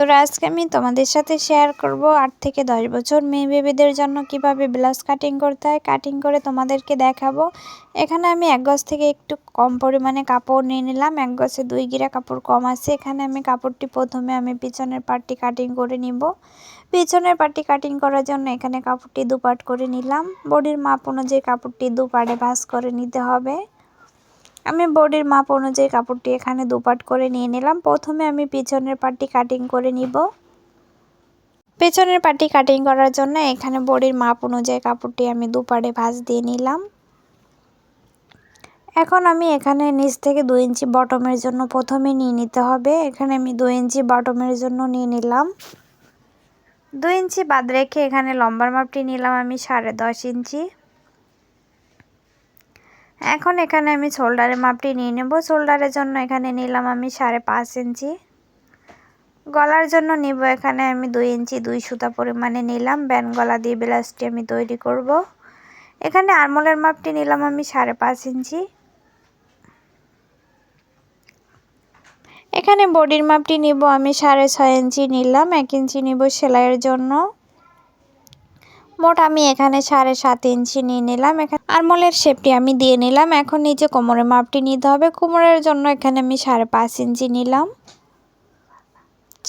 তো আজকে আমি তোমাদের সাথে শেয়ার করব আট থেকে দশ বছর মেয়ে বেবিদের জন্য কীভাবে ব্লাউজ কাটিং করতে হয় কাটিং করে তোমাদেরকে দেখাবো। এখানে আমি এক গজ থেকে একটু কম পরিমাণে কাপড় নিয়ে নিলাম, এক গজে দুই গিরা কাপড় কম আছে। এখানে আমি কাপড়টি প্রথমে আমি পিছনের পার্টটি কাটিং করে নিব। পিছনের পার্টটি কাটিং করার জন্য এখানে কাপড়টি দুপাট করে নিলাম। বডির মাপ অনুযায়ী কাপড়টি দুপাটে ভাঁজ করে নিতে হবে। আমি বডির মাপ অনুযায়ী কাপড়টি এখানে দুপাট করে নিয়ে নিলাম। প্রথমে আমি পিছনের পাটটি কাটিং করে নিব। পেছনের পাটি কাটিং করার জন্য এখানে বডির মাপ অনুযায়ী কাপড়টি আমি দুপাটে ভাঁজ দিয়ে নিলাম। এখন আমি এখানে নিচ থেকে দুই ইঞ্চি বটমের জন্য প্রথমে নিয়ে নিতে হবে। এখানে আমি দুই ইঞ্চি বটমের জন্য নিয়ে নিলাম। দুই ইঞ্চি বাদ রেখে এখানে লম্বার মাপটি নিলাম আমি সাড়ে দশ ইঞ্চি। এখন এখানে আমি শোল্ডারের মাপটি নিয়ে নেব। শোল্ডারের জন্য এখানে নিলাম আমি সাড়ে পাঁচ ইঞ্চি। গলার জন্য নিব এখানে আমি দুই ইঞ্চি দুই সুতা পরিমাণে নিলাম। ব্যান গলা দিয়ে ব্লাউজটি আমি তৈরি করব। এখানে আরমোলের মাপটি নিলাম আমি সাড়ে পাঁচ ইঞ্চি। এখানে বডির মাপটি নিব আমি সাড়ে ছয় ইঞ্চি নিলাম। এক ইঞ্চি নিব সেলাইয়ের জন্য। মোট আমি এখানে সাড়ে সাত ইঞ্চি নিয়ে নিলাম। এখানে আরমোলের শেপটি আমি দিয়ে নিলাম। এখন নিচে কোমরের মাপটি নিতে হবে। কোমরের জন্য এখানে আমি সাড়ে পাঁচ ইঞ্চি নিলাম।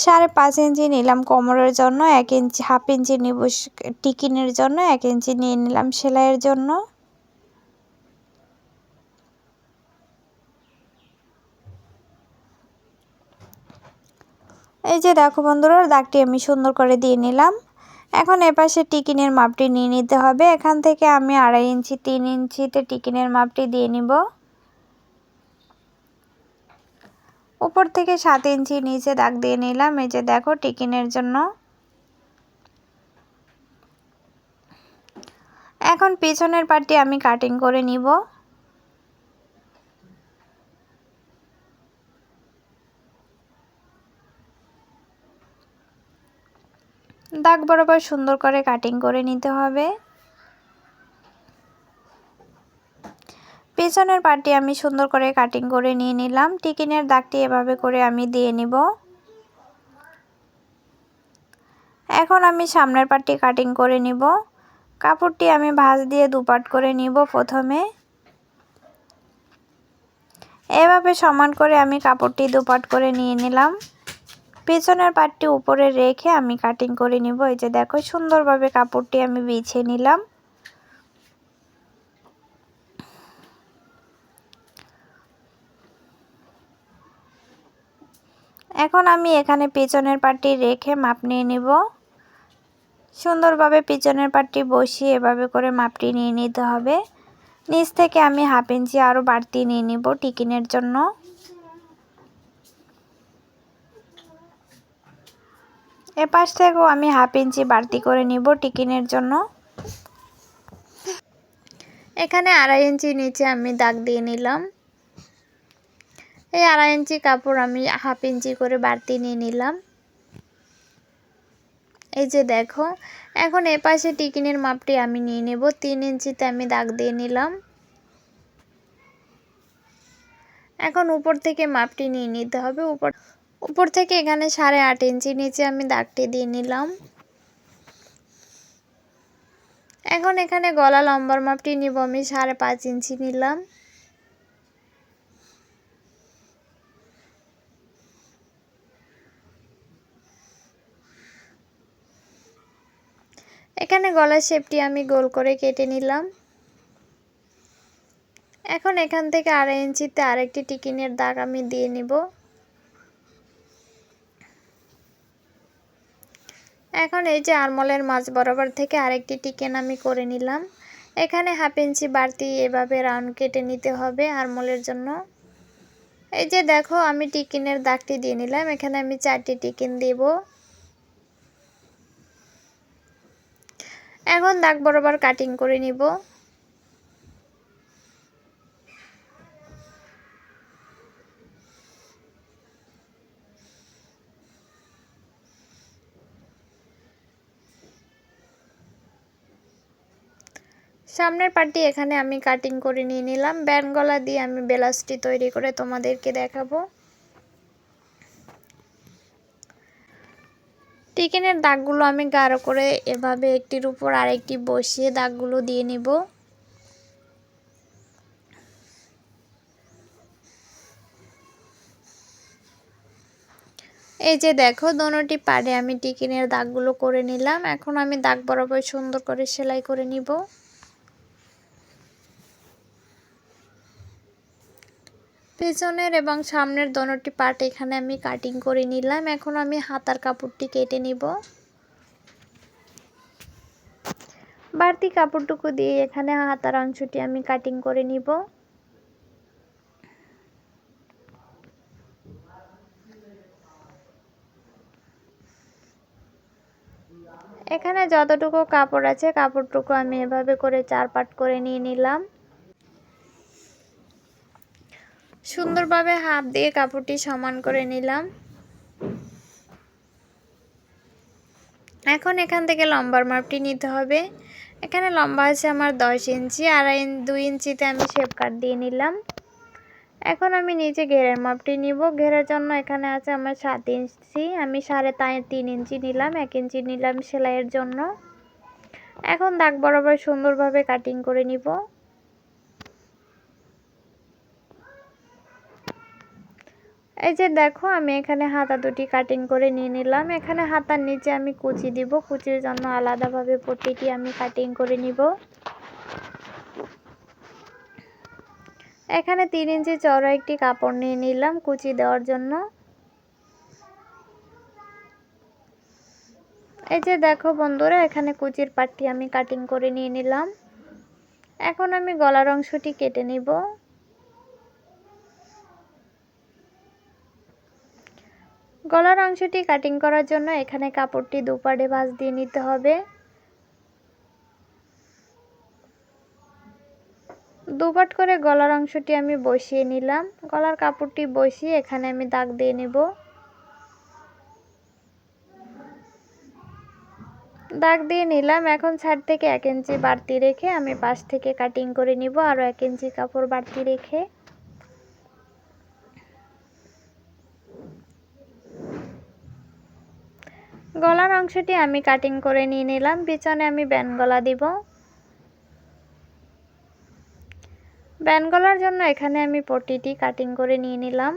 সাড়ে পাঁচ ইঞ্চি নিলাম কোমরের জন্য। এক ইঞ্চি, হাফ ইঞ্চি নিব টিকিনের জন্য। এক ইঞ্চি নিয়ে নিলাম সেলাইয়ের জন্য। এই যে দেখো বন্ধুরা, দাগটি আমি সুন্দর করে দিয়ে নিলাম। এখন এপাশে টিকিনের মাপটি নিয়ে নিতে হবে। এখান থেকে আমি আড়াই ইঞ্চি, তিন ইঞ্চিতে টিকিনের মাপটি দিয়ে নিব। উপর থেকে সাত ইঞ্চি নিচে দাগ দিয়ে নিলাম। এই যে দেখো, টিকিনের জন্য। এখন পিছনের পাটটি আমি কাটিং করে নিব। দাগ বরাবর সুন্দর করে কাটিং করে নিতে হবে। পেছনের পাটটি আমি সুন্দর করে কাটিং করে নিয়ে নিলাম। টিকিনের দাগটি এভাবে করে আমি দিয়ে নিব। এখন আমি সামনের পাটটি কাটিং করে নিব। কাপড়টি আমি ভাঁজ দিয়ে দুপাট করে নিব প্রথমে। এভাবে সমান করে আমি কাপড়টি দুপাট করে নিয়ে নিলাম। পেছনের পাটটি উপরে রেখে আমি কাটিং করে নিব। এই যে দেখো, সুন্দরভাবে কাপড়টি আমি বিছিয়ে নিলাম। এখন আমি এখানে পেছনের পাটটি রেখে মাপ নিয়ে নিব। সুন্দরভাবে পিছনের পাটটি বসিয়ে এভাবে করে মাপটি নিয়ে নিতে হবে। নিচ থেকে আমি হাফ ইঞ্চি আরও বাড়তি নিয়ে নিব টিকিনের জন্য। এপাশ থেকেও আমি হাফ ইঞ্চি বাড়তি করে নিব টিকিনের জন্য। এখানে আড়াই ইঞ্চি নিচে আমি দাগ দিয়ে নিলাম। এই আড়াই ইঞ্চি কাপড় আমি হাফ ইঞ্চি করে বাড়তি নিয়ে নিলাম। এই যে দেখো, এখন এপাশে টিকিনের মাপটি আমি নিয়ে নেব। তিন ইঞ্চিতে আমি দাগ দিয়ে নিলাম। এখন উপর থেকে মাপটি নিয়ে নিতে হবে। উপর উপর থেকে এখানে সাড়ে আট ইঞ্চি, নিচে আমি দাগটি দিয়ে নিলাম। এখন এখানে গলা লম্বার মাপটি নিব, আমি সাড়ে পাঁচ ইঞ্চি নিলাম। এখানে গলার শেপটি আমি গোল করে কেটে নিলাম। এখন এখান থেকে আড়াই ইঞ্চিতে আরেকটি টিকিনের দাগ আমি দিয়ে নিব। এখন এই যে আরমলের মাছ বরাবর থেকে আরেকটি টিকেন আমি করে নিলাম। এখানে হাফ ইঞ্চি বাড়তি এভাবে রাউন্ড কেটে নিতে হবে আরমলের জন্য। এই যে দেখো, আমি টিকিনের দাগটি দিয়ে নিলাম। এখানে আমি চারটি টিকিন দেব। এখন দাগ বরাবর কাটিং করে নিব। সামনের পার্টি এখানে আমি কাটিং করে নিয়ে নিলাম। ব্যান গলা দিয়ে আমি ব্লাউজটি তৈরি করে তোমাদেরকে দেখাবো। টিকিনের দাগগুলো আমি গাঢ় করে এভাবে একটির উপর আরেকটি বসিয়ে দাগগুলো দিয়ে নিব। এই যে দেখো, দোনোটি পাড়ে আমি টিকিনের দাগগুলো করে নিলাম। এখন আমি দাগ বরাবর সুন্দর করে সেলাই করে নিব। পেছনের এবং সামনের দোনোটি পার্ট এখানে আমি কাটিং করে নিলাম। এখন আমি হাতার কাপড়টি কেটে নিব। বাড়তি কাপড়টুকু দিয়ে এখানে হাতার অংশটি আমি কাটিং করে নিব। এখানে যতটুকু কাপড় আছে, কাপড়টুকু আমি এভাবে করে চার পাট করে নিয়ে নিলাম। সুন্দরভাবে হাত দিয়ে কাপড়টি সমান করে নিলাম। এখন এখান থেকে লম্বার মাপটি নিতে হবে। এখানে লম্বা আছে আমার দশ ইঞ্চি, আড়াই দুই ইঞ্চিতে আমি শেপ কাট দিয়ে নিলাম। এখন আমি নিচে ঘেরের মাপটি নিব। ঘেরের জন্য এখানে আছে আমার সাত ইঞ্চি, আমি সাড়ে তিন ইঞ্চি নিলাম, এক ইঞ্চি নিলাম সেলাইয়ের জন্য। এখন দাগ বরাবর সুন্দরভাবে কাটিং করে নিব। এই যে দেখো, আমি এখানে হাতা দুটি কাটিং করে নিয়ে নিলাম। এখানে হাতার নিচে আমি কুচি দিব। কুচির জন্য আলাদাভাবে পট্টিটি আমি কাটিং করে নিব। এখানে তিন ইঞ্চি চড়া একটি কাপড় নিয়ে নিলাম কুচি দেওয়ার জন্য। এই যে দেখো বন্ধুরা, এখানে কুচির পাটটি আমি কাটিং করে নিয়ে নিলাম। এখন আমি গলার অংশটি কেটে নিব। গলার অংশটি কাটিং করার জন্য এখানে কাপড়টি দুপাড়ে ভাঁজ দিয়ে নিতে হবে। দুপাট করে গলার অংশটি আমি বসিয়ে নিলাম। গলার কাপড়টি বসিয়ে এখানে আমি দাগ দিয়ে নেব। দাগ দিয়ে নিলাম। এখন ছাদ থেকে এক ইঞ্চি বাড়তি রেখে আমি পাশ থেকে কাটিং করে নিব। আরও এক ইঞ্চি কাপড় বাড়তি রেখে। গলার অংশটি আমি কাটিং করে নিয়ে নিলাম। পিছনে আমি ব্যান গলা দিব। ব্যান গলার জন্য এখানে আমি পটিটি কাটিং করে নিয়ে নিলাম।